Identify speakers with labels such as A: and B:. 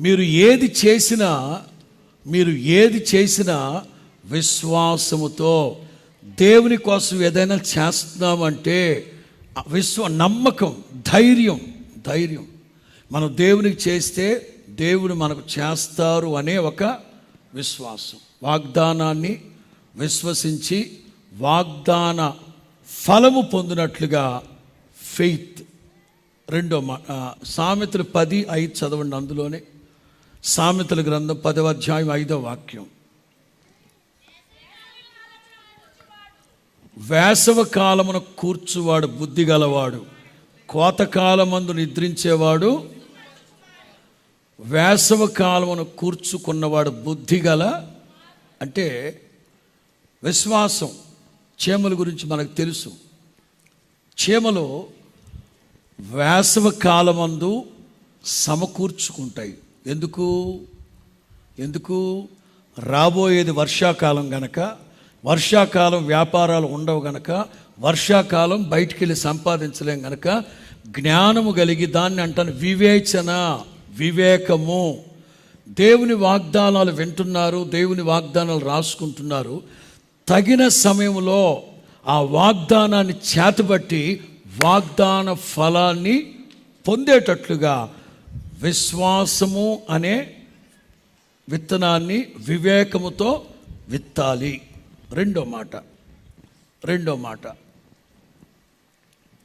A: మీరు ఏది చేసినా మీరు ఏది చేసినా విశ్వాసముతో దేవుని కోసం ఏదైనా చేస్తున్నామంటే విశ్వ నమ్మకం ధైర్యం ధైర్యం. మనం దేవునికి చేస్తే దేవుడు మనకు చేస్తారు అనే ఒక విశ్వాసం. వాగ్దానాన్ని విశ్వసించి వాగ్దాన ఫలము పొందినట్లుగా ఫెయిత్ రెండో మా సామెతలు పది ఐదు చదవండి అందులోనే. సామెతల గ్రంథం పదవ అధ్యాయం ఐదో వాక్యం. వేసవ కాలమున కూర్చువాడు బుద్ధి గలవాడు కోతకాలమందు నిద్రించేవాడు వేసవ కాలమున కూర్చుకున్నవాడు బుద్ధి గల అంటే విశ్వాసం చీమల గురించి మనకు తెలుసు. చీమలు వేసవ కాలమందు సమకూర్చుకుంటాయి. ఎందుకు? ఎందుకు? రాబోయేది వర్షాకాలం గనక వర్షాకాలం వ్యాపారాలు ఉండవు గనక వర్షాకాలం బయటికి వెళ్ళి సంపాదించలేం గనక జ్ఞానము కలిగి దాన్ని అంటాను వివేచన వివేకము. దేవుని వాగ్దానాలు వింటున్నారు దేవుని వాగ్దానాలు రాసుకుంటున్నారు. తగిన సమయంలో ఆ వాగ్దానాన్ని చేతబట్టి వాగ్దాన ఫలాన్ని పొందేటట్లుగా విశ్వాసము అనే విత్తనాన్ని వివేకముతో విత్తాలి. రెండో మాట. రెండో మాట.